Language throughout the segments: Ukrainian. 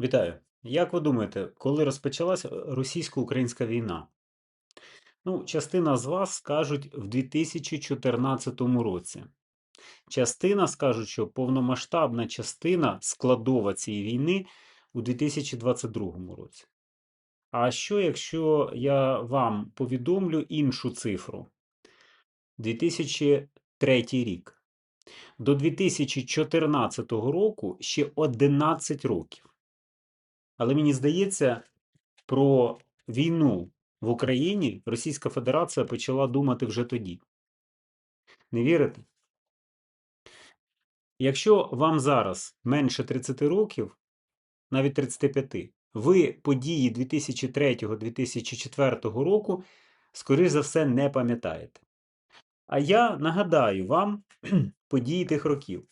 Вітаю. Як ви думаєте, коли розпочалася російсько-українська війна? Ну, частина з вас скажуть в 2014 році. Частина скажуть, що повномасштабна частина складова цієї війни у 2022 році. А що, якщо я вам повідомлю іншу цифру? 2003 рік. До 2014 року ще 11 років. Але мені здається, про війну в Україні Російська Федерація почала думати вже тоді. Не вірите? Якщо вам зараз менше 30 років, навіть 35, ви події 2003-2004 року, скоріш за все, не пам'ятаєте. А я нагадаю вам події тих років.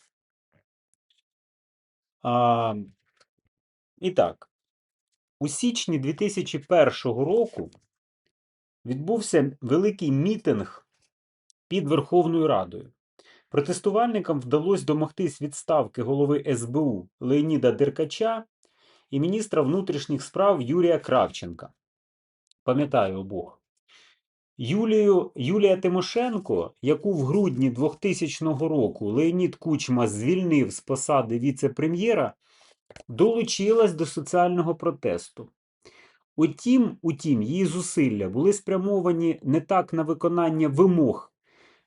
А, І так, у січні 2001 року відбувся великий мітинг під Верховною Радою. Протестувальникам вдалося домогтись відставки голови СБУ Леоніда Деркача і міністра внутрішніх справ Юрія Кравченка. Пам'ятаю обох. Юлію, Юлія Тимошенко, яку в грудні 2000 року Леонід Кучма звільнив з посади віце-прем'єра, долучилась до соціального протесту. Утім, утім, її зусилля були спрямовані не так на виконання вимог,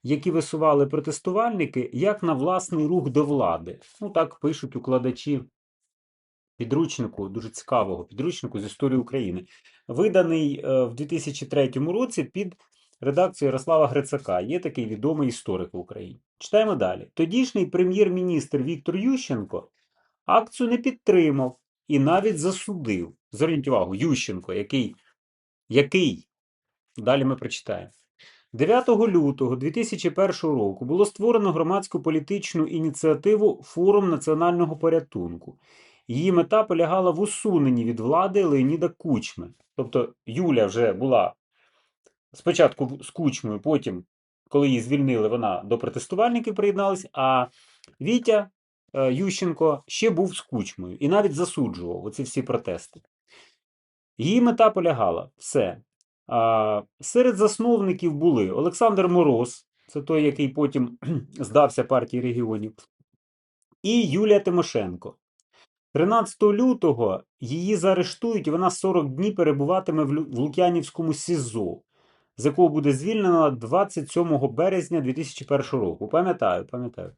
які висували протестувальники, як на власний рух до влади. Ну, так пишуть укладачі підручнику, дуже цікавого підручнику з історії України, виданий е, в 2003 році під редакцією Ярослава Грицака. Є такий відомий історик в Україні. Читаємо далі. Тодішній прем'єр-міністр Віктор Ющенко акцію не підтримав і навіть засудив. Зверніть увагу, Ющенко, який, який, далі ми прочитаємо. 9 лютого 2001 року було створено громадську політичну ініціативу Форум національного порятунку. Її мета полягала в усуненні від влади Леоніда Кучми. Тобто Юля вже була спочатку з Кучмою, потім, коли її звільнили, вона до протестувальників приєдналась, а Вітя Ющенко ще був з Кучмою і навіть засуджував оці всі протести. Її мета полягала все. Серед засновників були Олександр Мороз, це той, який потім здався партії регіонів, і Юлія Тимошенко. 13 лютого її заарештують, і вона 40 днів перебуватиме в Лук'янівському СІЗО, з якого буде звільнена 27 березня 2001 року. Пам'ятаю, пам'ятаю.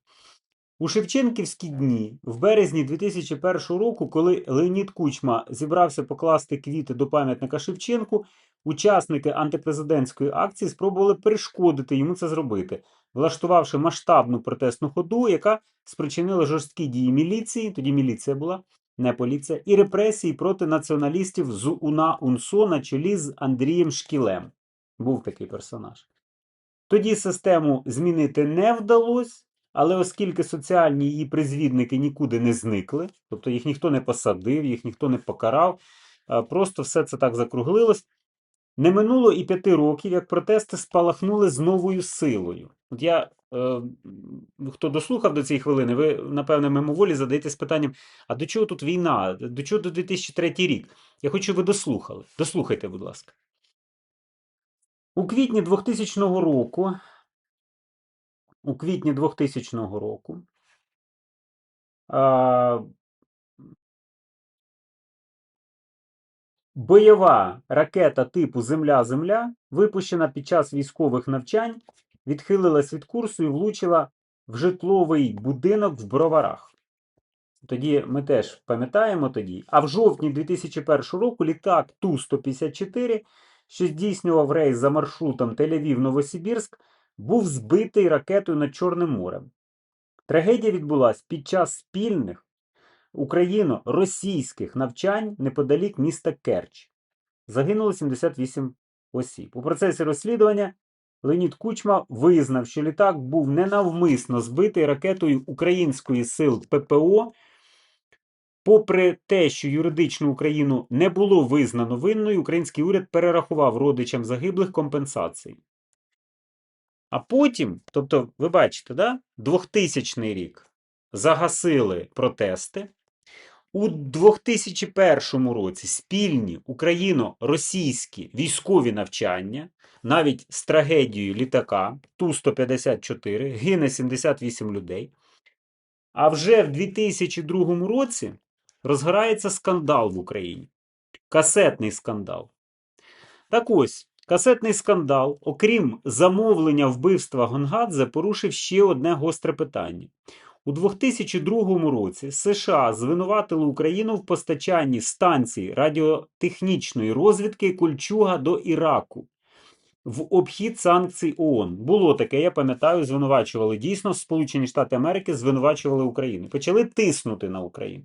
У Шевченківські дні, в березні 2001 року, коли Леонід Кучма зібрався покласти квіти до пам'ятника Шевченку, учасники антипрезидентської акції спробували перешкодити йому це зробити, влаштувавши масштабну протестну ходу, яка спричинила жорсткі дії міліції, тоді міліція була, не поліція, і репресії проти націоналістів з УНА УНСО на чолі з Андрієм Шкілем. Був такий персонаж. Тоді систему змінити не вдалося. Але оскільки соціальні її призвідники нікуди не зникли, тобто їх ніхто не посадив, їх ніхто не покарав, просто все це так закруглилось. Не минуло і п'яти років, як протести спалахнули з новою силою. От я, е, хто дослухав до цієї хвилини, ви, напевне, мимоволі задаєтесь питанням: а до чого тут війна? До чого до 2003 рік? Я хочу, ви дослухали. Дослухайте, будь ласка. У квітні 2000 року у квітні 2000 року бойова ракета типу Земля-Земля, випущена під час військових навчань, відхилилась від курсу і влучила в житловий будинок в Броварах. Тоді ми теж пам'ятаємо тоді. А в жовтні 2001 року літак Ту-154, що здійснював рейс за маршрутом Тель-Авів-Новосибірськ, був збитий ракетою над Чорним морем. Трагедія відбулася під час спільних україно-російських навчань неподалік міста Керч. Загинуло 78 осіб. У процесі розслідування Леонід Кучма визнав, що літак був ненавмисно збитий ракетою української сил ППО. Попри те, що юридично Україну не було визнано винною, український уряд перерахував родичам загиблих компенсації. А потім, тобто, ви бачите, да? 2000 рік загасили протести. У 2001 році спільні україно-російські військові навчання, навіть з трагедією літака Ту-154, гине 78 людей. А вже в 2002 році розгорається скандал в Україні. Касетний скандал. Так ось, касетний скандал, окрім замовлення вбивства Гонгадзе, порушив ще одне гостре питання. У 2002 році США звинуватили Україну в постачанні станцій радіотехнічної розвідки Кольчуга до Іраку в обхід санкцій ООН. Було таке, я пам'ятаю, звинувачували дійсно Сполучені Штати Америки звинувачували Україну. Почали тиснути на Україну.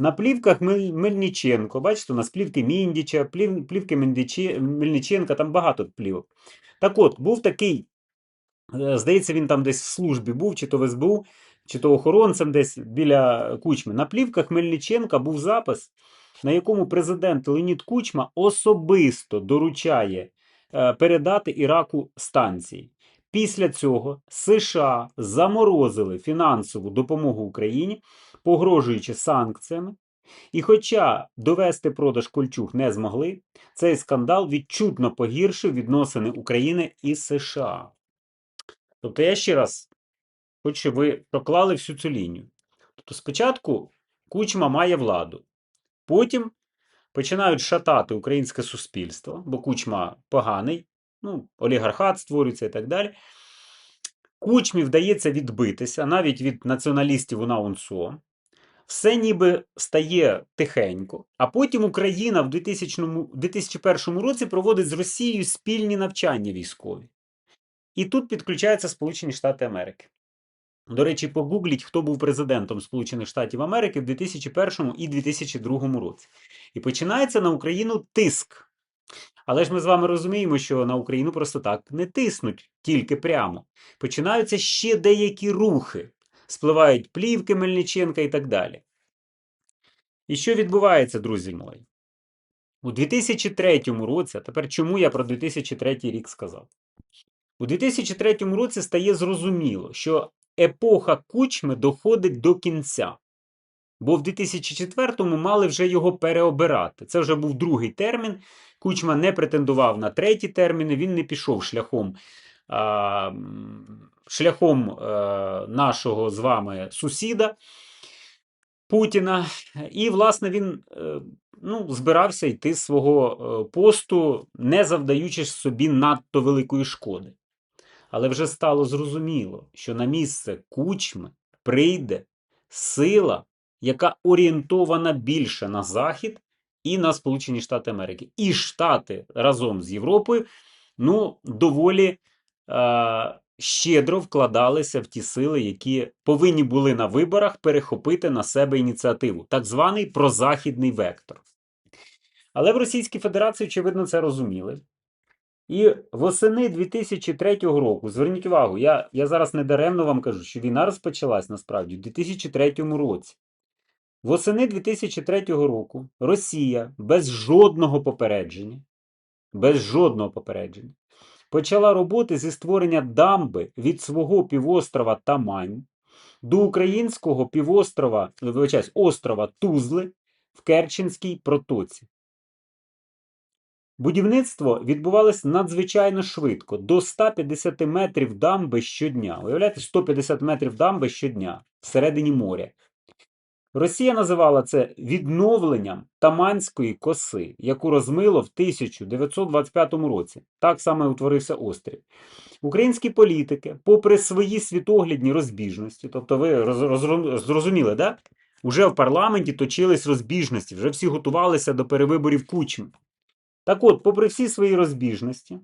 На плівках Мельниченко, бачите, у нас плівки Міндіча, плів- плівки Мельниченка, там багато плівок. Так от, був такий, е, здається, він там десь в службі був, чи то в СБУ, чи то охоронцем десь біля Кучми. На плівках Мельниченка був запис, на якому президент Леонід Кучма особисто доручає е, передати Іраку станції. Після цього США заморозили фінансову допомогу Україні, погрожуючи санкціями. І хоча довести продаж кольчуг не змогли, цей скандал відчутно погіршив відносини України і США. Тобто я ще раз хочу, щоб ви проклали всю цю лінію. Тобто спочатку Кучма має владу, потім починають шатати українське суспільство, бо Кучма поганий, ну, олігархат створюється і так далі. Кучмі вдається відбитися навіть від націоналістів у УНСО. Все ніби стає тихенько, а потім Україна в 2000, 2001 році проводить з Росією спільні навчання військові. І тут підключаються Сполучені Штати Америки. До речі, погугліть, хто був президентом Сполучених Штатів Америки в 2001 і 2002 році. І починається на Україну тиск. Але ж ми з вами розуміємо, що на Україну просто так не тиснуть тільки прямо. Починаються ще деякі рухи, спливають плівки Мельниченка і так далі. І що відбувається, друзі мої? У 2003 році, тепер чому я про 2003 рік сказав? У 2003 році стає зрозуміло, що епоха кучми доходить до кінця. Бо в 2004-му мали вже його переобирати. Це вже був другий термін. Кучма не претендував на треті терміни, він не пішов шляхом, шляхом е, нашого з вами сусіда Путіна. І, власне, він е, ну, збирався йти з свого е, посту, не завдаючи собі надто великої шкоди. Але вже стало зрозуміло, що на місце кучми прийде сила, яка орієнтована більше на Захід і на Сполучені Штати Америки. І Штати разом з Європою ну, доволі щедро вкладалися в ті сили, які повинні були на виборах перехопити на себе ініціативу, так званий прозахідний вектор. Але в Російській Федерації, очевидно, це розуміли. І восени 2003 року, зверніть увагу, я, я зараз не даремно вам кажу, що війна розпочалась насправді в 2003 році. Восени 2003 року Росія без жодного попередження, без жодного попередження, почала роботи зі створення дамби від свого півострова Тамань до українського півострова, вибачаюсь, острова Тузли в Керченській протоці. Будівництво відбувалось надзвичайно швидко, до 150 метрів дамби щодня. Уявляєте, 150 метрів дамби щодня всередині моря. Росія називала це відновленням Таманської коси, яку розмило в 1925 році. Так саме утворився острів. Українські політики, попри свої світоглядні розбіжності, тобто ви роз, роз- зрозуміли, да? Уже в парламенті точились розбіжності, вже всі готувалися до перевиборів кучми. Так от, попри всі свої розбіжності,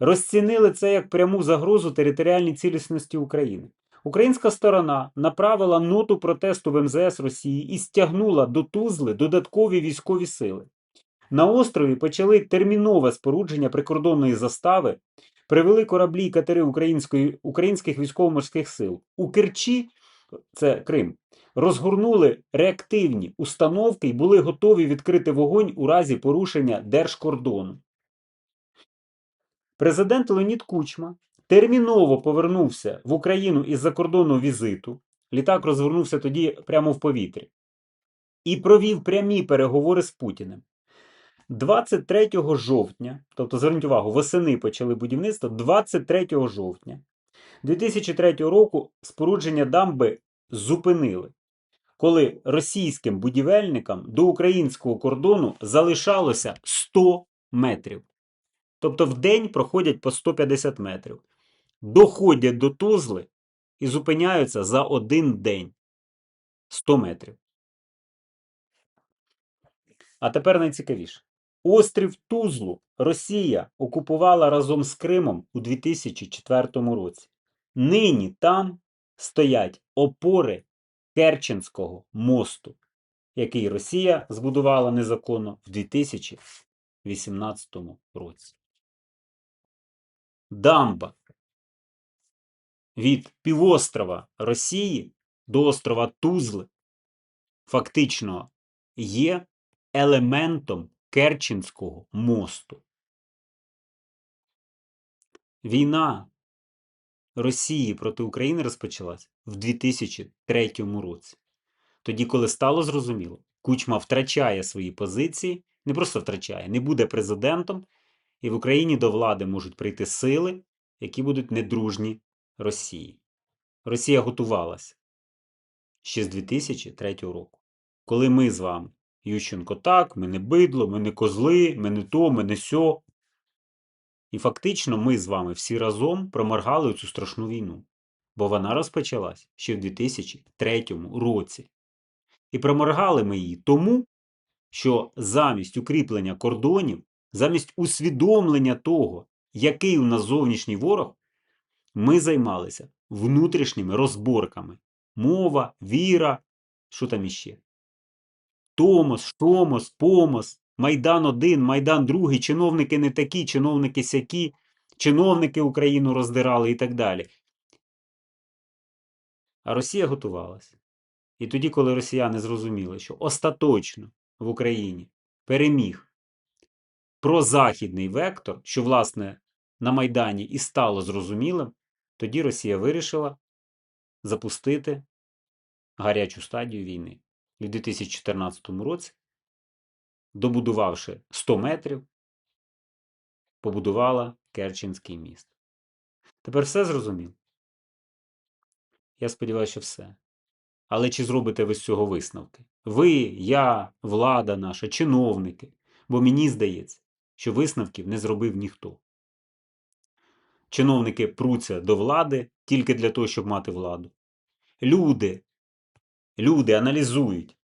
розцінили це як пряму загрозу територіальній цілісності України. Українська сторона направила ноту протесту в МЗС Росії і стягнула до Тузли додаткові військові сили. На острові почали термінове спорудження прикордонної застави, привели кораблі і катери української, українських військово-морських сил. У Керчі, це Крим, розгорнули реактивні установки і були готові відкрити вогонь у разі порушення держкордону. Президент Леонід Кучма терміново повернувся в Україну із закордонного візиту. Літак розвернувся тоді прямо в повітрі. і провів прямі переговори з Путіним. 23 жовтня, тобто зверніть увагу, восени почали будівництво 23 жовтня 2003 року спорудження дамби зупинили, коли російським будівельникам до українського кордону залишалося 100 метрів. Тобто в день проходять по 150 метрів. Доходять до Тузли і зупиняються за один день 100 метрів. А тепер найцікавіше. Острів Тузлу Росія окупувала разом з Кримом у 2004 році. Нині там стоять опори Керченського мосту, який Росія збудувала незаконно в 2018 році. Дамба від півострова Росії до острова Тузли фактично є елементом Керченського мосту. Війна Росії проти України розпочалась в 2003 році. Тоді, коли стало зрозуміло, Кучма втрачає свої позиції, не просто втрачає, не буде президентом, і в Україні до влади можуть прийти сили, які будуть недружні Росії. Росія готувалася ще з 2003 року. Коли ми з вами, Ющенко так, ми не бидло, ми не козли, ми не то, ми не сьо. І фактично ми з вами всі разом проморгали цю страшну війну, бо вона розпочалась ще в 2003 році. І проморгали ми її тому, що замість укріплення кордонів, замість усвідомлення того, який у нас зовнішній ворог, ми займалися внутрішніми розборками. Мова, віра, що там іще? Томос, Штомос, Помос, Майдан 1, Майдан 2, чиновники не такі, чиновники сякі, чиновники Україну роздирали і так далі. А Росія готувалася. І тоді, коли росіяни зрозуміли, що остаточно в Україні переміг прозахідний вектор, що, власне, на Майдані і стало зрозумілим, тоді Росія вирішила запустити гарячу стадію війни. І в 2014 році, добудувавши 100 метрів, побудувала Керченський міст. Тепер все зрозуміло? Я сподіваюся, що все. Але чи зробите ви з цього висновки? Ви, я, влада наша, чиновники. Бо мені здається, що висновків не зробив ніхто. Чиновники пруться до влади тільки для того, щоб мати владу. Люди, люди аналізують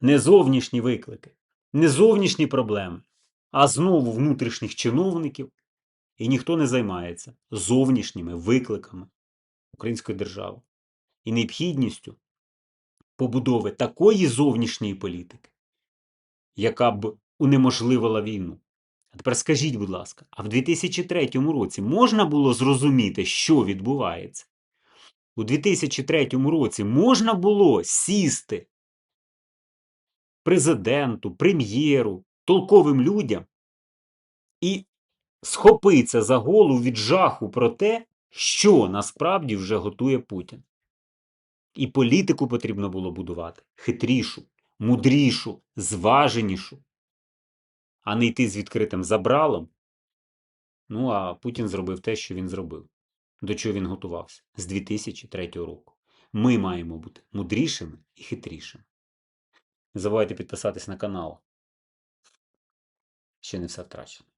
не зовнішні виклики, не зовнішні проблеми, а знову внутрішніх чиновників, і ніхто не займається зовнішніми викликами української держави і необхідністю побудови такої зовнішньої політики, яка б унеможливила війну. А тепер скажіть, будь ласка, а в 2003 році можна було зрозуміти, що відбувається? У 2003 році можна було сісти президенту, прем'єру, толковим людям і схопитися за голову від жаху про те, що насправді вже готує Путін. І політику потрібно було будувати хитрішу, мудрішу, зваженішу, а не йти з відкритим забралом. Ну, а Путін зробив те, що він зробив, до чого він готувався з 2003 року. Ми маємо бути мудрішими і хитрішими. Не забувайте підписатись на канал. Ще не все втрачено.